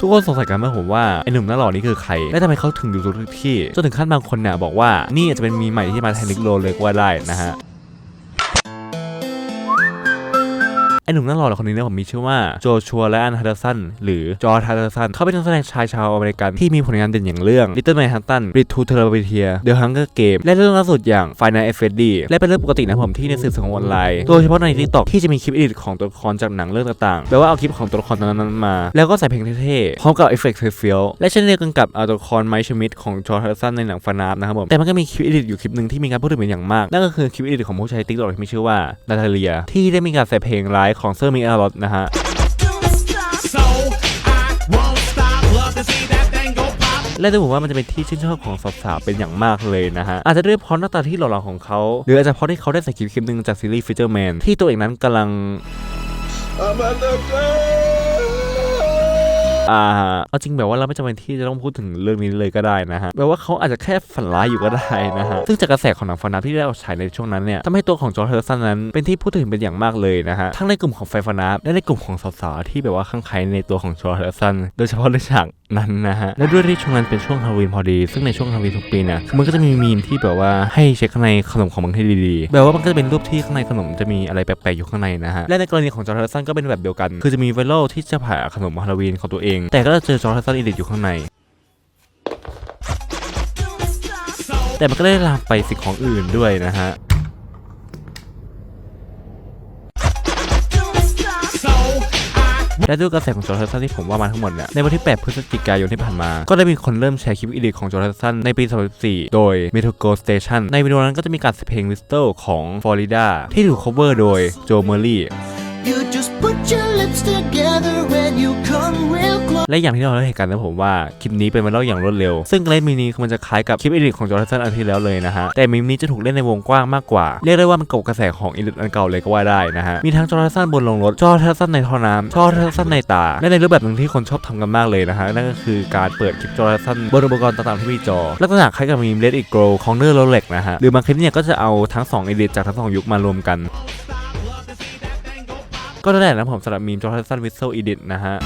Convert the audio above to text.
ทุกคนสงสัยกันไหมผมว่าไอ้หนุ่มหน้าหล่อนี่คือใคร และทำไมเขาถึงอยู่ทุกที่ จนถึงขั้นบางคนเนี่ยบอกว่านี่อาจจะเป็นมีใหม่ที่มาแทนนิกโลเลยก็ว่าได้นะฮะ หนุ่มหน้าหล่อคนนี้เนี่ยผมมีชื่อว่าโจชัวและอันฮัตเตอร์สันหรือจอร์ฮัตเตอร์สันเขาเป็นนักแสดงชายชาวอเมริกันที่มีผลงานเด่นอย่างเรื่อง Little Manhattan Bridge to Terabithia The Hunger Game และเรื่องล่าสุดอย่าง Final f d และเป็นเรื่องปกตินะผมที่ในสื่อสังคมออนไลน์โดยเฉพาะใน TikTok ที่จะมีคลิปอดิทของตัวละครจากหนังเรื่องต่างๆแปลว่าเอาคลิปของตัวละครนั้นๆมา แล้วก็ใส่เพลงเท่ๆพร้อมกับเอฟเฟกต์เฟี้ยวและเช่นเดียวกันกับเอาตัวละครไมค์ชมิดของจอร์ฮัตเตอร์สันในหนังฟานาฟนะครับผมแต่มันก็มีคลิปอดิทอยู่คลิปหนึ่งที่มีการพูดถึงเป็นอย่างมากนั่นก็คือคลิปอดิทของผู้ใช้ TikTok ที่มีชื่อว่านาตาเลียที่ได้มีการใส่เพลงไลฟ์ของเซอร์มิอาร์ลอตนะฮะและดูเหมือนว่ามันจะเป็นที่ชื่นชอบของสาวๆ เป็นอย่างมากเลยนะฮะ อาจจะด้วยเพราะหน้าตาที่หล่อๆของเขา หรืออาจจะเพราะที่เขาได้สกิปคลิปหนึ่งจากซีรีส์ฟิเจอร์แมนที่ตัวเองนั้นกำลัง อ่าเอาจริงแบบว่าเราไม่จำเป็นที่จะต้องพูดถึงเรื่องนี้เลยก็ได้นะฮะแปลว่าเขาอาจจะแค่ฝันร้ายอยู่ก็ได้นะฮะซึ่งจากกระแสของหนังฟานาที่ได้เอาฉายในช่วงนั้นเนี่ยทำให้ตัวของจอร์จเฮอร์สันนั้นเป็นที่พูดถึงเป็นอย่างมากเลยนะฮะทั้งในกลุ่มของแฟนฟานาและในกลุ่มของสาวๆที่แบบว่าข้างใครในตัวของจอร์จเฮอร์สันโดยเฉพาะในฉากนั้นนะฮะและด้วยที่ช่วงนั้นเป็นช่วงฮาวีนพอดี ซึ่งในช่วงฮาวีนทุกปีเนี่ยมันก็จะมีมีมที่แบบว่าให้เช็คข้างในขนมของมันให้ดีๆแบบว่ามันก็จะเป็นรูปที่ข้างในขนมจะมีอะไรแปลกๆอยู่ข้างในนะฮะและในกรณีของจอร์จเฮอร์สันก็เป็นแบบเดียวกัน คือจะมีไวรัลที่จะผ่าขนมฮาโลวีนของตัวเองแต่ก็จะเจอจอร์จเฮอร์สันอีดิทอยู่ข้างใน แต่มันก็ได้ลามไปสิ่งของอื่นด้วยนะฮะและด้วยกระแสของจอร์แดนสันที่ผมว่ามาทั้งหมดเนี่ยในวันที่ 8 พฤศจิกายนที่ผ่านมา ก็ได้มีคนเริ่มแชร์คลิปอีดิทของจอร์แดนสันในปี 2014 โดย Metro Go Station ในวิดีโอนั้นก็จะมีการเพลง Whistle ของ Florida ที่ถูก cover โดยโจ และอย่างที่เราได้เห็นกันนะผมว่าคลิปนี้เป็นไวรัลอย่างรวดเร็ว ซึ่งเลนมินิคือมันจะคล้ายกับคลิปอีดิทของจอร์แดนอันที่แล้วเลยนะฮะแต่มิมนี้จะถูกเล่นในวงกว้างมากกว่า เรียกได้ว่ามันกบกระแสของอีดิทอันเก่าเลยก็ว่าได้นะฮะมีทั้งจอร์แดนบนลงรถจอร์แดนในท่อน้ำจอร์แดนในตาและในรูปแบบหนึ่งที่คนชอบทำกันมากเลยนะฮะนั่นก็คือการเปิดคลิปจอร์แดนบนอุปกรณ์ต่างๆที่มีจอลักษณะคล้ายกับมีมเลดอีกโกรของเนอร์โรเล็กนะฮะหรือบางคลิปเนี่ยก็จะเอาทั้งสองอีดิทจากทั้งสองยุคมารวมกัน ก็นั่นแหละนะผมสำหรับมีมจอร์แดนสันวิสเซลอีดิทนะฮะ